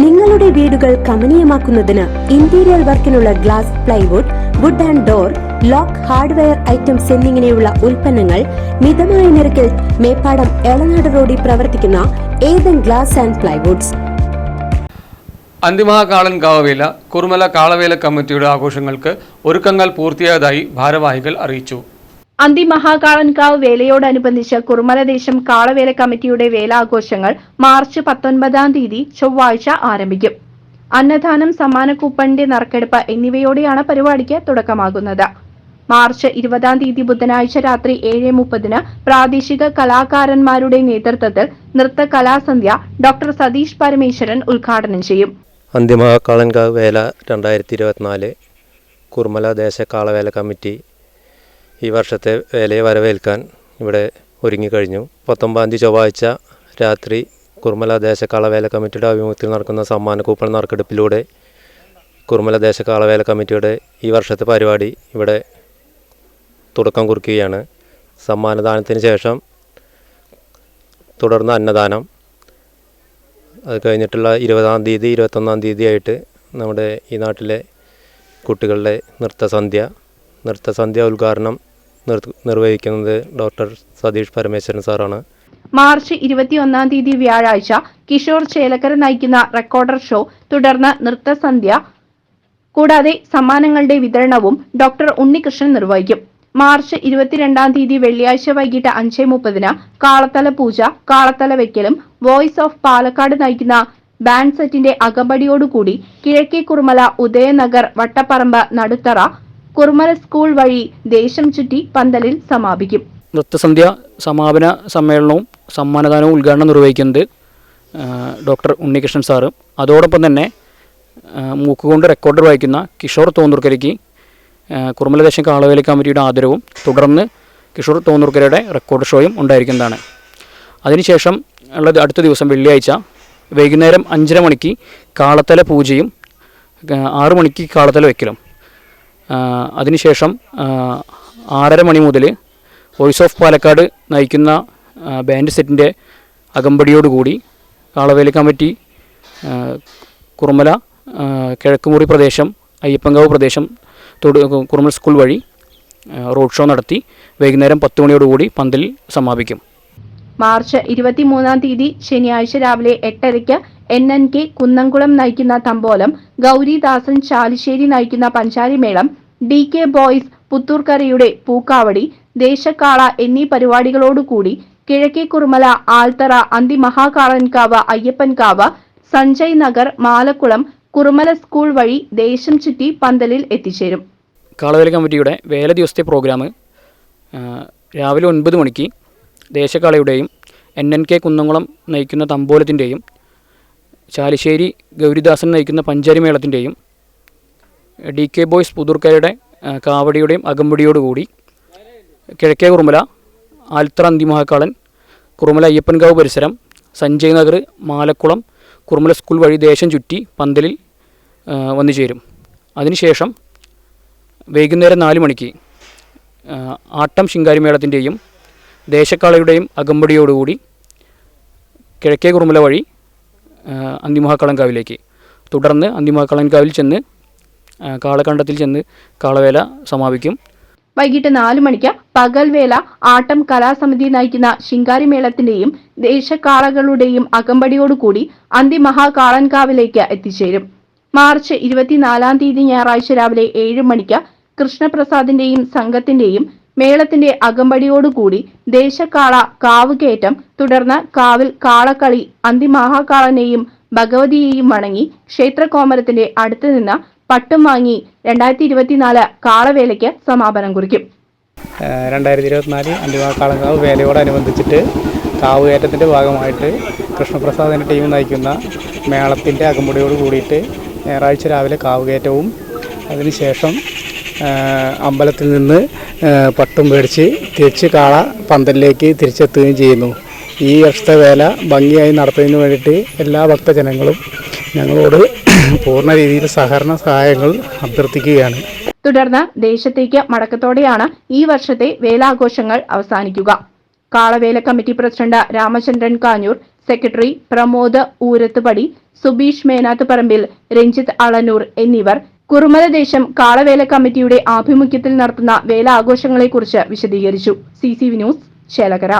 നിങ്ങളുടെ വീടുകൾ കമനീയമാക്കുന്നതിന് interior വർക്കിനുള്ള glass plywood wood and door lock hardware items എന്നിങ്ങനെയുള്ള ഉൽപ്പന്നങ്ങൾ മിതമായ നിരക്കിൽ മേപ്പാടം എളനാട് റോഡിൽ പ്രവർത്തിക്കുന്ന Ethan glass and plywoods Anthimahakalan കാവവേല Kurumala Kalavela കമ്മിറ്റിയുടെ ആഘോഷങ്ങൾക്ക് ഒരുക്കങ്ങൾ പൂർത്തിയായതായി ഭാരവാഹികൾ അറിയിച്ചു. അന്തിമഹാകാളൻകാവ് വേലയോടനുബന്ധിച്ച് കുറുമലദേശം കാളവേല കമ്മിറ്റിയുടെ വേലാഘോഷങ്ങൾ മാർച്ച് പത്തൊൻപതാം തീയതി ചൊവ്വാഴ്ച ആരംഭിക്കും. അന്നദാനം സമ്മാന കൂപ്പണിന്റെ നറുക്കെടുപ്പ് എന്നിവയോടെയാണ് പരിപാടിക്ക് തുടക്കമാകുന്നത്. മാർച്ച് ഇരുപതാം തീയതി ബുധനാഴ്ച രാത്രി ഏഴ് മുപ്പതിന് പ്രാദേശിക കലാകാരന്മാരുടെ നേതൃത്വത്തിൽ നൃത്ത കലാസന്ധ്യ ഡോക്ടർ സതീഷ് പരമേശ്വരൻ ഉദ്ഘാടനം ചെയ്യും. അന്തിമ വേല രണ്ടായിരത്തി ഇരുപത്തിനാല് കുർമല ദേശ കാളവേല കമ്മിറ്റി ഈ വർഷത്തെ വേലയെ വരവേൽക്കാൻ ഇവിടെ ഒരുങ്ങിക്കഴിഞ്ഞു. പത്തൊമ്പതാം തീയതി ചൊവ്വാഴ്ച രാത്രി കുർമല ദേശ കാളവേല കമ്മിറ്റിയുടെ ആഭിമുഖ്യത്തിൽ നടക്കുന്ന സമ്മാന കൂപ്പൺ നറുക്കെടുപ്പിലൂടെ കുർമല ദേശ കാളവേല കമ്മിറ്റിയുടെ ഈ വർഷത്തെ പരിപാടി ഇവിടെ തുടക്കം കുറിക്കുകയാണ്. സമ്മാനദാനത്തിന് ശേഷം തുടർന്ന് അന്നദാനം. അത് കഴിഞ്ഞിട്ടുള്ള ഇരുപതാം തീയതി ഇരുപത്തൊന്നാം തീയതി ആയിട്ട് നമ്മുടെ ഈ നാട്ടിലെ കുട്ടികളുടെ നൃത്തസന്ധ്യ. നൃത്തസന്ധ്യ ഉദ്ഘാടനം നിർവഹിക്കുന്നത് ഡോക്ടർ സതീഷ് പരമേശ്വരൻ സാറാണ്. മാർച്ച് ഇരുപത്തിയൊന്നാം തീയതി വ്യാഴാഴ്ച കിഷോർ ചേലക്കര നയിക്കുന്ന റെക്കോർഡർ ഷോ തുടർന്ന് നൃത്തസന്ധ്യ കൂടാതെ സമ്മാനങ്ങളുടെ വിതരണവും ഡോക്ടർ ഉണ്ണികൃഷ്ണൻ നിർവഹിക്കും. മാർച്ച് ഇരുപത്തിരണ്ടാം തീയതി വെള്ളിയാഴ്ച വൈകിട്ട് അഞ്ച് മുപ്പതിന് കാളത്തല പൂജ കാളത്തല വെക്കലും വോയിസ് ഓഫ് പാലക്കാട് നയിക്കുന്ന ബാൻഡ് സെറ്റിന്റെ അകമ്പടിയോടുകൂടി കിഴക്കേ കുറുമല ഉദയനഗർ വട്ടപ്പറമ്പ് നടുത്തറ കുറുമല സ്കൂൾ വഴി ദേശം ചുറ്റി പന്തലിൽ സമാപിക്കും. നൃത്തസന്ധ്യ സമാപന സമ്മേളനവും സമ്മാനദാനവും ഉദ്ഘാടനം നിർവഹിക്കുന്നത് ഡോക്ടർ ഉണ്ണികൃഷ്ണൻ സാറ്. അതോടൊപ്പം തന്നെ മൂക്കുകൊണ്ട് റെക്കോർഡർ വായിക്കുന്ന കിഷോർ തോന്നൂർക്കരയ്ക്ക് കുറുമലദേശം കാളവേല കമ്മിറ്റിയുടെ ആദരവും തുടർന്ന് കിഷോർ തോന്നൂർക്കരയുടെ റെക്കോർഡ് ഷോയും ഉണ്ടായിരിക്കുന്നതാണ്. അതിനുശേഷം ഉള്ളത് അടുത്ത ദിവസം വെള്ളിയാഴ്ച വൈകുന്നേരം അഞ്ചര മണിക്ക് കാളത്തല പൂജയും ആറു മണിക്ക് കാളത്തല വയ്ക്കലും അതിനുശേഷം ആറര മണി മുതൽ വോയിസ് ഓഫ് പാലക്കാട് നയിക്കുന്ന ബാൻഡ് സെറ്റിന്റെ അകമ്പടിയോടുകൂടി കാളവേലി കമ്മിറ്റി കുറുമല കിഴക്കുമുറി പ്രദേശം അയ്യപ്പങ്കാവ് പ്രദേശം തൊടു കുറുമൽ സ്കൂൾ വഴി റോഡ് ഷോ നടത്തി വൈകുന്നേരം പത്ത് മണിയോടുകൂടി പന്തലിൽ സമാപിക്കും. മാർച്ച് ഇരുപത്തിമൂന്നാം തീയതി ശനിയാഴ്ച രാവിലെ എട്ടരയ്ക്ക് എൻ എൻ കെ കുന്നംകുളം നയിക്കുന്ന തമ്പോലം ഗൗരിദാസൻ ചാലിശ്ശേരി നയിക്കുന്ന പഞ്ചാരിമേളം ഡി കെ ബോയ്സ് പുത്തൂർക്കരയുടെ പൂക്കാവടി ദേശക്കാള എന്നീ പരിപാടികളോടുകൂടി കിഴക്കേ കുറുമല ആൽത്തറ അന്തിമഹാകാളൻകാവ് അയ്യപ്പൻകാവ് സഞ്ജയ് നഗർ മാലക്കുളം കുറുമല സ്കൂൾ വഴി ദേശം ചുറ്റി പന്തലിൽ എത്തിച്ചേരും. കാളവേല കമ്മിറ്റിയുടെ വേല ദിവസത്തെ പ്രോഗ്രാം രാവിലെ ഒൻപത് മണിക്ക് ദേശക്കാളയുടെയും എൻ എൻ കെ കുന്നംകുളം നയിക്കുന്ന തമ്പോലത്തിന്റെയും ചാലിശ്ശേരി ഗൗരിദാസൻ നയിക്കുന്ന പഞ്ചാരിമേളത്തിന്റെയും ഡി കെ ബോയ്സ് പുതൂർക്കരയുടെ കാവടിയുടെയും അകമ്പടിയോടുകൂടി കിഴക്കേ കുറുമല ആൽത്തറ അന്തിമഹാക്കാളൻ കുറുമല അയ്യപ്പൻകാവ് പരിസരം സഞ്ജയ് നഗർ മാലക്കുളം കുറുമല സ്കൂൾ വഴി ദേശം ചുറ്റി പന്തലിൽ വന്നു ചേരും. അതിനുശേഷം വൈകുന്നേരം നാല് മണിക്ക് ആട്ടം ശിങ്കാരിമേളത്തിന്റെയും ദേശക്കാളയുടെയും അകമ്പടിയോടുകൂടി കിഴക്കേ കുറുമല വഴി ആ, അന്തിമഹാക്കളൻകാവിലേക്ക്. തുടർന്ന് അന്തിമഹാക്കളൻകാവിൽ ചെന്ന് കാളക്കണ്ടത്തിൽ ചെന്ന് കാളവേല സമാപിക്കും. വൈകിട്ട് നാലു മണിക്ക് പകൽവേല ആട്ടം കലാസമിതി നയിക്കുന്ന ശിങ്കാരിമേളത്തിന്റെയും ദേശക്കാളകളുടെയും അകമ്പടിയോടുകൂടി അന്തിമഹാകാളൻകാവിലേക്ക് എത്തിച്ചേരും. മാർച്ച് ഇരുപത്തിനാലാം തീയതി ഞായറാഴ്ച രാവിലെ ഏഴ് മണിക്ക് കൃഷ്ണപ്രസാദിന്റെയും സംഘത്തിന്റെയും മേളത്തിന്റെ അകമ്പടിയോടുകൂടി ദേശക്കാള കാവുകയറ്റം തുടർന്ന് കാവിൽ കാളക്കളി അന്തിമഹാകാളനെയും ഭഗവതിയെയും വണങ്ങി ക്ഷേത്രകോമരത്തിന്റെ അടുത്തു നിന്ന് പട്ടും വാങ്ങി രണ്ടായിരത്തി ഇരുപത്തിനാല് കാളവേലയ്ക്ക് സമാപനം കുറിക്കും. രണ്ടായിരത്തി ഇരുപത്തിനാല് അന്തിമകാളങ്കാവ് വേലയോടനുബന്ധിച്ചിട്ട് കാവുകയറ്റത്തിന്റെ ഭാഗമായിട്ട് കൃഷ്ണപ്രസാദിന്റെ ടീം നയിക്കുന്ന മേളത്തിന്റെ അകമ്പടിയോട് കൂടിയിട്ട് ഞായറാഴ്ച രാവിലെ കാവുകയറ്റവും അതിനുശേഷം അമ്പലത്തിൽ നിന്ന് പട്ടും മേടിച്ച് തിരിച്ച് കാള പന്തലിലേക്ക് തിരിച്ചെത്തുകയും ചെയ്യുന്നു. ഈ വർഷത്തെ വേല ഭംഗിയായി നടത്തുന്നതിന് വേണ്ടിയിട്ട് എല്ലാ ഭക്തജനങ്ങളും ഞങ്ങളോട് പൂർണ രീതിയിൽ സഹകരണ സഹായങ്ങൾ അഭ്യർത്ഥിക്കുകയാണ്. തുടർന്ന് ദേശത്തേക്ക് മടക്കത്തോടെയാണ് ഈ വർഷത്തെ വേലാഘോഷങ്ങൾ അവസാനിക്കുക. Kalavela committee president Ramachandran Kanjoor secretary Pramod Oorathupadi Subeesh Menathuparambil Ranjith Alanoor എന്നിവർ കുറുമല ദേശം കാളവേല കമ്മിറ്റിയുടെ ആഭിമുഖ്യത്തിൽ നടത്തുന്ന വേലാഘോഷങ്ങളെക്കുറിച്ച് വിശദീകരിച്ചു. C C V news Chelakkara.